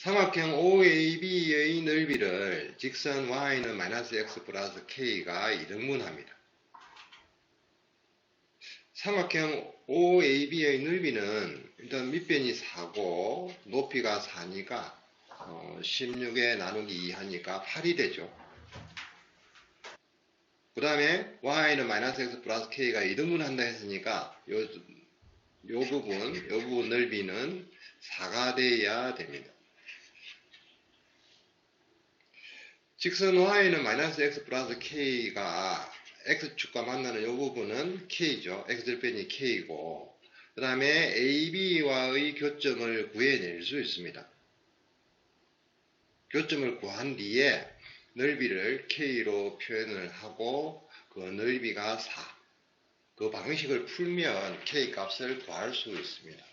삼각형 OAB의 넓이를 직선 y는 마이너스 x 플러스 k가 2등분합니다. 삼각형 OAB의 넓이는 일단 밑변이 4고 높이가 4니까 16에 나누기 2 하니까 8이 되죠. 그 다음에 y는 마이너스 x 플러스 k가 2등분 한다 했으니까 요, 요 부분, 요 부분 넓이는 4가 돼야 됩니다. 직선 y는 마이너스 x 플러스 k가 x축과 만나는 이 부분은 k죠. x절편이 k고 그 다음에 AB와의 교점을 구해낼 수 있습니다. 교점을 구한 뒤에 넓이를 k로 표현을 하고 그 넓이가 4. 그 방식을 풀면 k 값을 구할 수 있습니다.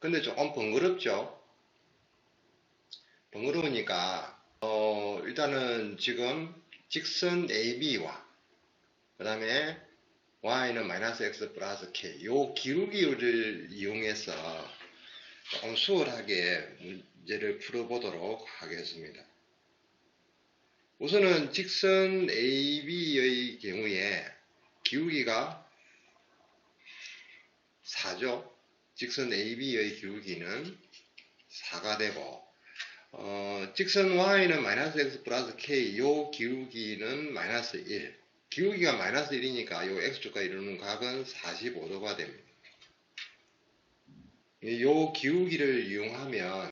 근데 조금 번거롭죠? 번거로우니까 어, 일단은 지금 직선 AB와 그 다음에 y는 마이너스 x 플러스 k 요 기울기를 이용해서 조금 수월하게 문제를 풀어보도록 하겠습니다. 우선은 직선 AB의 경우에 기울기가 4죠. 직선 AB의 기울기는 4가 되고 어, 직선 y는 마이너스 x 플러스 k 요 기울기는 마이너스 1 기울기가 마이너스 1이니까 요 x축과 이루는 각은 45도가 됩니다. 요 기울기를 이용하면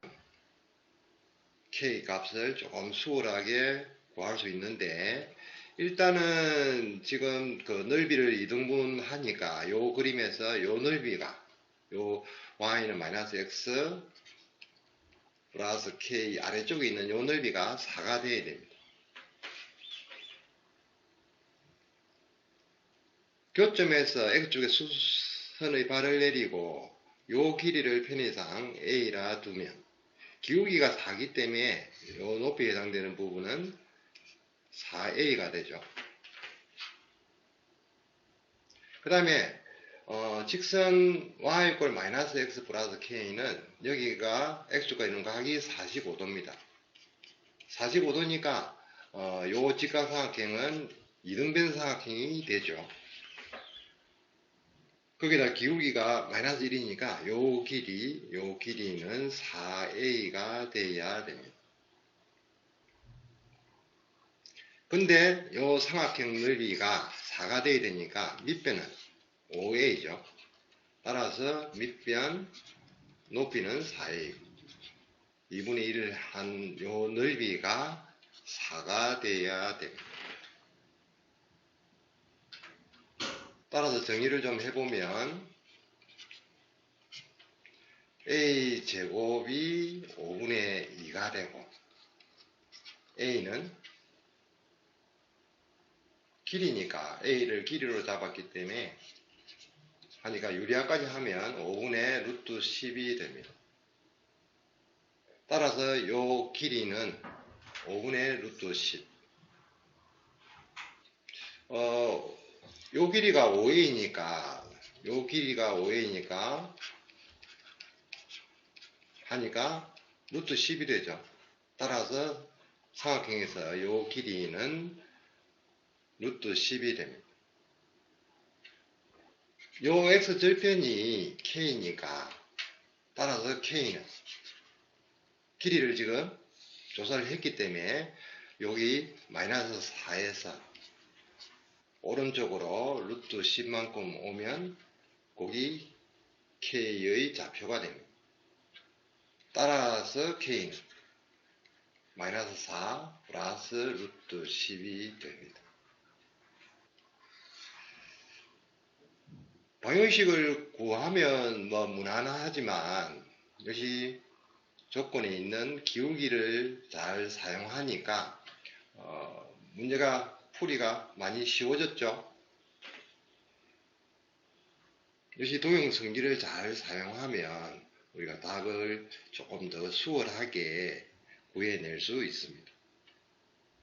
k 값을 조금 수월하게 구할 수 있는데 일단은 지금 그 넓이를 이등분 하니까 요 그림에서 요 넓이가 요 y는 마이너스 x 플러스 k 아래쪽에 있는 요 넓이가 4가 되어야 됩니다. 교점에서 x쪽에 수선의 발을 내리고 요 길이를 편의상 a라 두면 기울기가 4기 때문에 요 높이에 해당되는 부분은 4a가 되죠. 그 다음에 어, 직선 y꼴 마이너스 x 플러스 k는 여기가 x축과 있는 각이 45도입니다. 45도니까 어, 요 직각삼각형은 이등변 삼각형이 되죠. 거기다 기울기가 마이너스 1이니까 요 길이, 요 길이는 4a가 돼야 됩니다. 근데 요 삼각형 넓이가 4가 돼야 되니까 밑변은 5a죠. 따라서 밑변 높이는 4a. 2분의 1을 한요 넓이가 4가 돼야 됩니다. 따라서 정의를 좀 해보면 a 제곱이 5분의 2가 되고 a는 길이니까 a를 길이로 잡았기 때문에 하니까 유리화까지 하면 5분의 루트 10이 됩니다. 따라서 요 길이는 5분의 루트 10. 어, 요 길이가 5a니까, 요 길이가 5a니까, 하니까 루트 10이 되죠. 따라서 삼각형에서 요 길이는 루트 10이 됩니다. 요 x 절편이 k니까 따라서 k는 길이를 지금 조사를 했기 때문에 여기 마이너스 4에서 오른쪽으로 루트 10만큼 오면 거기 k의 좌표가 됩니다. 따라서 k는 마이너스 4 플러스 루트 10이 됩니다. 방정식을 구하면 뭐 무난하지만 역시 조건에 있는 기울기를 잘 사용하니까 어 문제가 풀이가 많이 쉬워졌죠. 역시 도형성기를 잘 사용하면 우리가 답을 조금 더 수월하게 구해낼 수 있습니다.